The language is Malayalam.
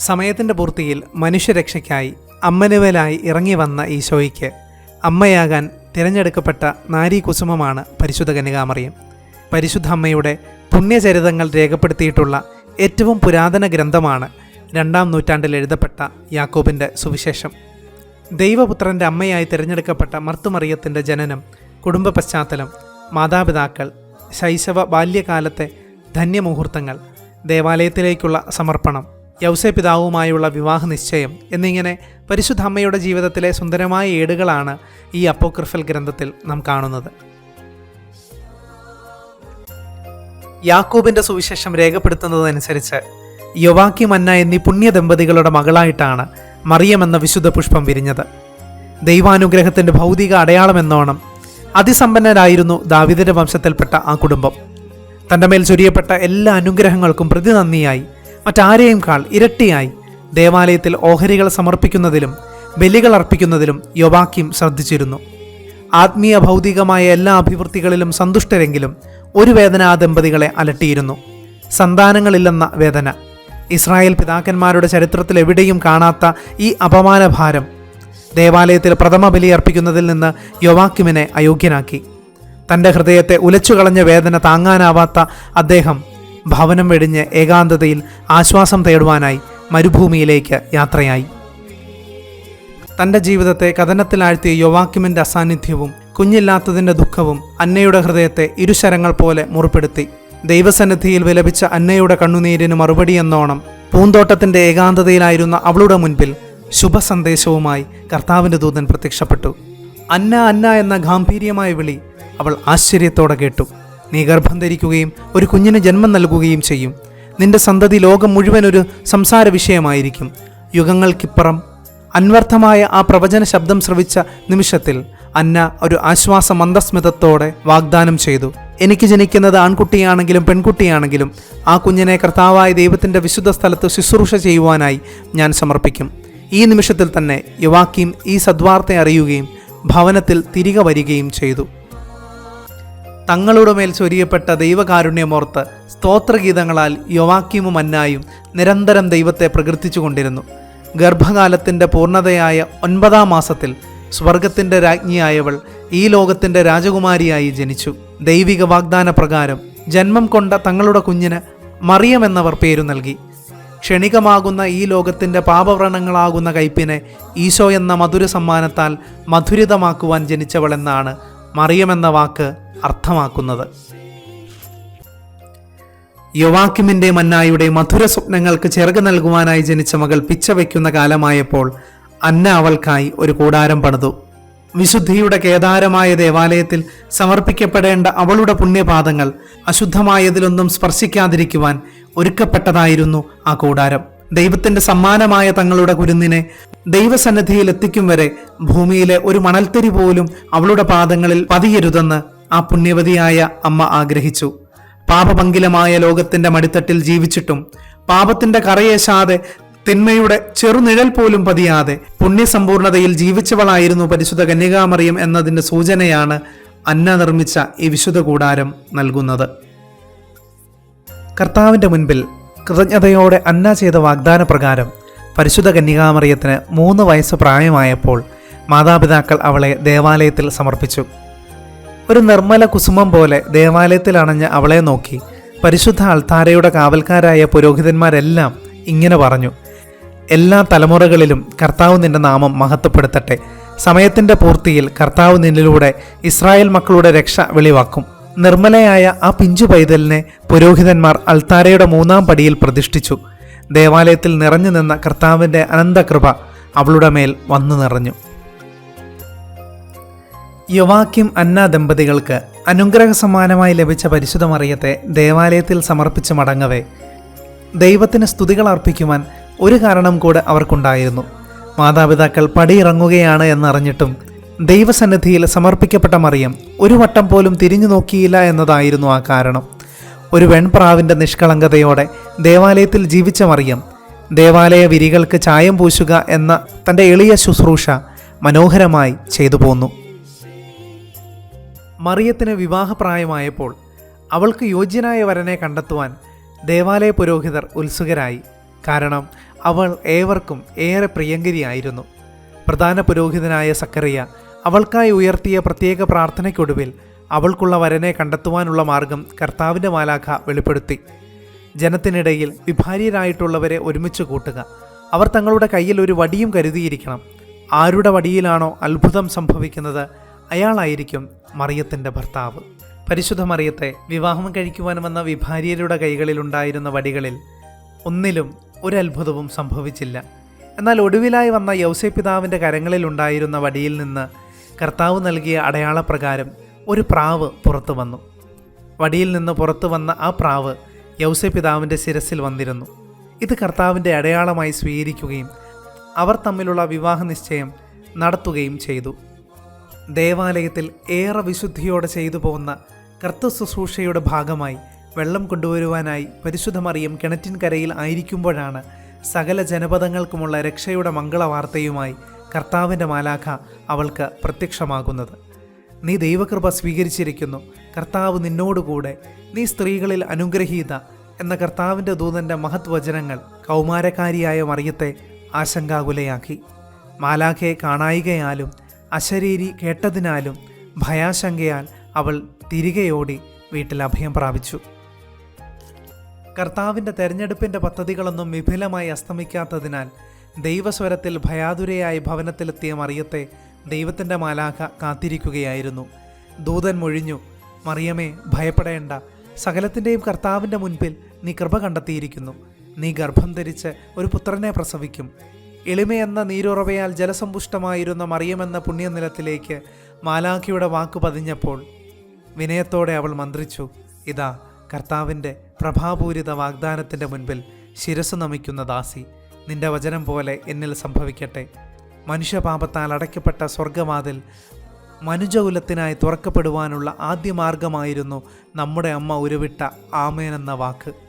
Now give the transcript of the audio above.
സമയത്തിന്റെ പൂർത്തിയിൽ മനുഷ്യരക്ഷയ്ക്കായി അമ്മനുവലായി ഇറങ്ങി വന്ന ഈശോയ്ക്ക് അമ്മയാകാൻ തിരഞ്ഞെടുക്കപ്പെട്ട നാരീ കുസുമമാണ് പരിശുദ്ധ കന്യകാമറിയം. പരിശുദ്ധ അമ്മയുടെ പുണ്യചരിതങ്ങൾ രേഖപ്പെടുത്തിയിട്ടുള്ള ഏറ്റവും പുരാതന ഗ്രന്ഥമാണ് രണ്ടാം നൂറ്റാണ്ടിൽ എഴുതപ്പെട്ട യാക്കോബിന്റെ സുവിശേഷം. ദൈവപുത്രന്റെ അമ്മയായി തിരഞ്ഞെടുക്കപ്പെട്ട മർത്തുമറിയത്തിന്റെ ജനനം കുടുംബ പശ്ചാത്തലം മാതാപിതാക്കൾ ശൈശവ ബാല്യകാലത്തെ ധന്യമുഹൂർത്തങ്ങൾ ദേവാലയത്തിലേക്കുള്ള സമർപ്പണം യൗസേ പിതാവുമായുള്ള വിവാഹ നിശ്ചയം എന്നിങ്ങനെ പരിശുദ്ധ അമ്മയുടെ ജീവിതത്തിലെ സുന്ദരമായ ഏടുകളാണ് ഈ അപ്പോക്രിഫൽ ഗ്രന്ഥത്തിൽ നാം കാണുന്നത്. യാക്കോബിന്റെ സുവിശേഷം രേഖപ്പെടുത്തുന്നതനുസരിച്ച് യൊവാക്കി മന്ന എന്നീ പുണ്യ ദമ്പതികളുടെ മകളായിട്ടാണ് മറിയം എന്ന വിശുദ്ധ പുഷ്പം വിരിഞ്ഞത്. ദൈവാനുഗ്രഹത്തിന്റെ ഭൗതിക അടയാളമെന്നോണം അതിസമ്പന്നരായിരുന്നു ദാവിദിന്റെ വംശത്തിൽപ്പെട്ട ആ കുടുംബം. തന്റെ മേൽ ചൊരിയപ്പെട്ട എല്ലാ അനുഗ്രഹങ്ങൾക്കും പ്രതിനന്ദിയായി മറ്റാരെയും കാൾ ഇരട്ടിയായി. ദേവാലയത്തിൽ ഓഹരികൾ സമർപ്പിക്കുന്നതിലും ബലികൾ അർപ്പിക്കുന്നതിലും യൊവാക്യം ശ്രദ്ധിച്ചിരുന്നു. ആത്മീയ ഭൗതികമായ എല്ലാ അഭിവൃദ്ധികളിലും സന്തുഷ്ടരെങ്കിലും ഒരു വേദന ആ ദമ്പതികളെ അലട്ടിയിരുന്നു. സന്താനങ്ങളില്ലെന്ന വേദന. ഇസ്രായേൽ പിതാക്കന്മാരുടെ ചരിത്രത്തിൽ എവിടെയും കാണാത്ത ഈ അപമാനഭാരം ദേവാലയത്തിൽ പ്രഥമ ബലി അർപ്പിക്കുന്നതിൽ നിന്ന് യൊവാക്യുമിനെ അയോഗ്യനാക്കി. തന്റെ ഹൃദയത്തെ ഉലച്ചുകളഞ്ഞ വേദന താങ്ങാനാവാത്ത അദ്ദേഹം ഭവനം വെടിഞ്ഞ് ഏകാന്തതയിൽ ആശ്വാസം തേടുവാനായി മരുഭൂമിയിലേക്ക് യാത്രയായി. തന്റെ ജീവിതത്തെ കഥനത്തിലാഴ്ത്തിയ യുവാക്യുമിന്റെ അസാന്നിധ്യവും കുഞ്ഞില്ലാത്തതിന്റെ ദുഃഖവും അന്നയുടെ ഹൃദയത്തെ ഇരുശരങ്ങൾ പോലെ മുറിപ്പെടുത്തി. ദൈവസന്നിധിയിൽ വിലപിച്ച അന്നയുടെ കണ്ണുനീരിന് മറുപടി എന്നോണം പൂന്തോട്ടത്തിന്റെ ഏകാന്തതയിലായിരുന്ന അവളുടെ മുൻപിൽ ശുഭസന്ദേശവുമായി കർത്താവിന്റെ ദൂതൻ പ്രത്യക്ഷപ്പെട്ടു. അന്ന അന്ന എന്ന ഗാംഭീര്യമായ വിളി അവൾ ആശ്ചര്യത്തോടെ കേട്ടു. നീ ഗർഭം ധരിക്കുകയും ഒരു കുഞ്ഞിന് ജന്മം നൽകുകയും ചെയ്യും. നിന്റെ സന്തതി ലോകം മുഴുവൻ ഒരു സംസാര വിഷയമായിരിക്കും. യുഗങ്ങൾക്കിപ്പുറം അന്വർത്ഥമായ ആ പ്രവചന ശബ്ദം ശ്രവിച്ച നിമിഷത്തിൽ അന്ന ഒരു ആശ്വാസ മന്ദസ്മിതത്തോടെ വാഗ്ദാനം ചെയ്തു. എനിക്ക് ജനിക്കുന്നത് ആൺകുട്ടിയാണെങ്കിലും പെൺകുട്ടിയാണെങ്കിലും ആ കുഞ്ഞിനെ കർത്താവായ ദൈവത്തിന്റെ വിശുദ്ധ സ്ഥലത്ത് ശുശ്രൂഷ ചെയ്യുവാനായി ഞാൻ സമർപ്പിക്കും. ഈ നിമിഷത്തിൽ തന്നെ യുവാക്കിയും ഈ സദ്വാർത്ത അറിയുകയും ഭവനത്തിൽ തിരികെ വരികയും ചെയ്തു. തങ്ങളുടെ മേൽ ചൊരിയപ്പെട്ട ദൈവകാരുണ്യമോർത്ത് സ്തോത്രഗീതങ്ങളാൽ യൊവാക്യമും അന്നായും നിരന്തരം ദൈവത്തെ പ്രകീർത്തിച്ചുകൊണ്ടിരുന്നു ഗർഭകാലത്തിന്റെ പൂർണതയായ ഒൻപതാം മാസത്തിൽ സ്വർഗത്തിന്റെ രാജ്ഞിയായവൾ ഈ ലോകത്തിന്റെ രാജകുമാരിയായി ജനിച്ചു. ദൈവിക വാഗ്ദാന പ്രകാരം ജന്മം കൊണ്ട തങ്ങളുടെ കുഞ്ഞിന് മറിയം എന്നവർ പേരു നൽകി. ക്ഷണികമാകുന്ന ഈ ലോകത്തിന്റെ പാപവ്രണങ്ങളാകുന്ന കയ്പിനെ ഈശോ എന്ന മധുര സമ്മാനത്താൽ മധുരിതമാക്കുവാൻ ജനിച്ചവളെന്നാണ് മറിയമെന്ന വാക്ക് അർത്ഥമാക്കുന്നത്. യുവാക്കിമിന്റെ മന്നായുടെ മധുര സ്വപ്നങ്ങൾക്ക് ചെറുക് നൽകുവാനായി ജനിച്ച മകൾ പിച്ച വയ്ക്കുന്ന കാലമായപ്പോൾ അന്ന അവൾക്കായി ഒരു കൂടാരം പണിതു. വിശുദ്ധിയുടെ കേദാരമായ ദേവാലയത്തിൽ സമർപ്പിക്കപ്പെടേണ്ട അവളുടെ പുണ്യപാദങ്ങൾ അശുദ്ധമായതിലൊന്നും സ്പർശിക്കാതിരിക്കുവാൻ ഒരുക്കപ്പെട്ടതായിരുന്നു ആ കൂടാരം. ദൈവത്തിന്റെ സമ്മാനമായ തങ്ങളുടെ കുരുന്നിനെ ദൈവസന്നിധിയിൽ എത്തിക്കും വരെ ഭൂമിയിലെ ഒരു മണൽത്തരി പോലും അവളുടെ പാദങ്ങളിൽ പതിയരുതെന്ന് ആ പുണ്യവതിയായ അമ്മ ആഗ്രഹിച്ചു. പാപപങ്കിലമായ ലോകത്തിന്റെ മടിത്തട്ടിൽ ജീവിച്ചിട്ടും പാപത്തിന്റെ കറയേശാതെ തിന്മയുടെ ചെറുനിഴൽ പോലും പതിയാതെ പുണ്യസമ്പൂർണതയിൽ ജീവിച്ചവളായിരുന്നു പരിശുദ്ധ കന്യകാമറിയം എന്നതിന്റെ സൂചനയാണ് അന്ന നിർമ്മിച്ച ഈ വിശുദ്ധ കൂടാരം നൽകുന്നത്. കർത്താവിന്റെ മുൻപിൽ കൃതജ്ഞതയോടെ അന്ന ചെയ്ത വാഗ്ദാന പ്രകാരം പരിശുദ്ധ കന്യകാമറിയത്തിന് മൂന്ന് വയസ്സ് പ്രായമായപ്പോൾ മാതാപിതാക്കൾ അവളെ ദേവാലയത്തിൽ സമർപ്പിച്ചു. ഒരു നിർമ്മല കുസുമം പോലെ ദേവാലയത്തിൽ അണഞ്ഞ് അവളെ നോക്കി പരിശുദ്ധ അൾത്താരയുടെ കാവൽക്കാരായ പുരോഹിതന്മാരെല്ലാം ഇങ്ങനെ പറഞ്ഞു എല്ലാ തലമുറകളിലും കർത്താവ് നിന്റെ നാമം മഹത്വപ്പെടുത്തട്ടെ. സമയത്തിന്റെ പൂർത്തിയിൽ കർത്താവ് നിന്നിലൂടെ ഇസ്രായേൽ മക്കളുടെ രക്ഷ വെളിവാക്കും. നിർമ്മലയായ ആ പിഞ്ചു പൈതലിനെ പുരോഹിതന്മാർ അൾത്താരയുടെ മൂന്നാം പടിയിൽ പ്രതിഷ്ഠിച്ചു. ദേവാലയത്തിൽ നിറഞ്ഞു നിന്ന കർത്താവിന്റെ അനന്തകൃപ അവളുടെ മേൽ വന്നു നിറഞ്ഞു. യുവാക്യം അന്ന ദമ്പതികൾക്ക് അനുഗ്രഹ സമ്മാനമായി ലഭിച്ച പരിശുദ്ധ മറിയത്തെ ദേവാലയത്തിൽ സമർപ്പിച്ച് മടങ്ങവേ. ദൈവത്തിന് സ്തുതികൾ അർപ്പിക്കുവാൻ ഒരു കാരണം കൂടെ അവർക്കുണ്ടായിരുന്നു. മാതാപിതാക്കൾ പടിയിറങ്ങുകയാണ് എന്നറിഞ്ഞിട്ടും ദൈവസന്നിധിയിൽ സമർപ്പിക്കപ്പെട്ട മറിയം ഒരു വട്ടം പോലും തിരിഞ്ഞു നോക്കിയില്ല എന്നതായിരുന്നു ആ കാരണം. ഒരു വെൺപ്രാവിന്റെ നിഷ്കളങ്കതയോടെ ദേവാലയത്തിൽ ജീവിച്ച മറിയം ദേവാലയ വിരികൾക്ക് ചായം പൂശുക എന്ന തന്റെ എളിയ ശുശ്രൂഷ മനോഹരമായി ചെയ്തു പോന്നു. മറിയത്തിന് വിവാഹപ്രായമായപ്പോൾ അവൾക്ക് യോഗ്യനായ വരനെ കണ്ടെത്തുവാൻ ദേവാലയ പുരോഹിതർ ഉത്സുകരായി. കാരണം അവൾ ഏവർക്കും ഏറെ പ്രിയങ്കരിയായിരുന്നു. പ്രധാന പുരോഹിതനായ സക്കറിയ അവൾക്കായി ഉയർത്തിയ പ്രത്യേക പ്രാർത്ഥനയ്ക്കൊടുവിൽ അവൾക്കുള്ള വരനെ കണ്ടെത്തുവാനുള്ള മാർഗം കർത്താവിന്റെ മാലാഖ വെളിപ്പെടുത്തി. ജനത്തിനിടയിൽ വിഭാര്യരായിട്ടുള്ളവരെ ഒരുമിച്ച് കൂട്ടുക. അവർ തങ്ങളുടെ കയ്യിൽ ഒരു വടിയും കരുതിയിരിക്കണം. ആരുടെ വടിയിലാണോ അത്ഭുതം സംഭവിക്കുന്നത് അയാളായിരിക്കും മറിയത്തിന്റെ ഭർത്താവ്. പരിശുദ്ധ മറിയത്തെ വിവാഹം കഴിക്കുവാൻ വന്ന വിഭാര്യരുടെ കൈകളിലുണ്ടായിരുന്ന വടികളിൽ ഒന്നിലും ഒരത്ഭുതവും സംഭവിച്ചില്ല. എന്നാൽ ഒടുവിലായി വന്ന യൗസേ പിതാവിന്റെ കരങ്ങളിലുണ്ടായിരുന്ന വടിയിൽ നിന്ന് കർത്താവ് നൽകിയ അടയാളപ്രകാരം ഒരു പ്രാവ് പുറത്തു വന്നു. വടിയിൽ നിന്ന് പുറത്തു വന്ന ആ പ്രാവ് യൗസേ പിതാവിന്റെ ശിരസിൽ വന്നിരുന്നു. ഇത് കർത്താവിന്റെ അടയാളമായി സ്വീകരിക്കുകയും അവർ തമ്മിലുള്ള വിവാഹ നിശ്ചയം നടത്തുകയും ചെയ്തു. ദേവാലയത്തിൽ ഏറെ വിശുദ്ധിയോടെ ചെയ്തു പോകുന്ന കർത്തശുശ്രൂഷയുടെ ഭാഗമായി വെള്ളം കൊണ്ടുവരുവാനായി പരിശുദ്ധ മറിയം കിണറ്റിൻകരയിൽ ആയിരിക്കുമ്പോഴാണ് സകല ജനപദങ്ങൾക്കുമുള്ള രക്ഷയുടെ മംഗളവാർത്തയുമായി കർത്താവിന്റെ മാലാഖ അവൾക്ക് പ്രത്യക്ഷമാകുന്നത്. നീ ദൈവകൃപ സ്വീകരിച്ചിരിക്കുന്നു. കർത്താവ് നിന്നോടുകൂടെ. നീ സ്ത്രീകളിൽ അനുഗ്രഹീത എന്ന കർത്താവിന്റെ ദൂതന്റെ മഹത്വചനങ്ങൾ കൗമാരക്കാരിയായ മറിയത്തെ ആശങ്കാകുലയാക്കി. മാലാഖയെ കാണായികയാലും അശരീരി കേട്ടതിനാലും ഭയാശങ്കയാൽ അവൾ തിരികെയോടി വീട്ടിൽ അഭയം പ്രാപിച്ചു. കർത്താവിന്റെ തെരഞ്ഞെടുപ്പിന്റെ പദ്ധതികളൊന്നും വിപുലമായി അസ്തമിക്കാത്തതിനാൽ ദൈവസ്വരത്തിൽ ഭയാതുരയായി ഭവനത്തിലെത്തിയ മറിയത്തെ ദൈവത്തിന്റെ മാലാഖ കാത്തിരിക്കുകയായിരുന്നു. ദൂതൻ മൊഴിഞ്ഞു മറിയമേ ഭയപ്പെടേണ്ട. സകലത്തിന്റെയും കർത്താവിന്റെ മുൻപിൽ നീ കൃപ കണ്ടെത്തിയിരിക്കുന്നു. നീ ഗർഭം ധരിച്ച് ഒരു പുത്രനെ പ്രസവിക്കും. എളിമയെന്ന നീരുറവയാൽ ജലസമ്പുഷ്ടമായിരുന്ന മറിയമെന്ന പുണ്യനിലത്തിലേക്ക് മാലാഖിയുടെ വാക്ക് പതിഞ്ഞപ്പോൾ വിനയത്തോടെ അവൾ മന്ത്രിച്ചു ഇതാ കർത്താവിന്റെ പ്രഭാപൂരിത വാഗ്ദാനത്തിന്റെ മുൻപിൽ ശിരസ് നമിക്കുന്ന ദാസി നിന്റെ വചനം പോലെ എന്നിൽ സംഭവിക്കട്ടെ. മനുഷ്യപാപത്താൽ അടയ്ക്കപ്പെട്ട സ്വർഗവാതിൽ മനുജകുലത്തിനായി തുറക്കപ്പെടുവാനുള്ള ആദ്യ മാർഗമായിരുന്നു നമ്മുടെ അമ്മ ഉരുവിട്ട ആമേനെന്ന വാക്ക്.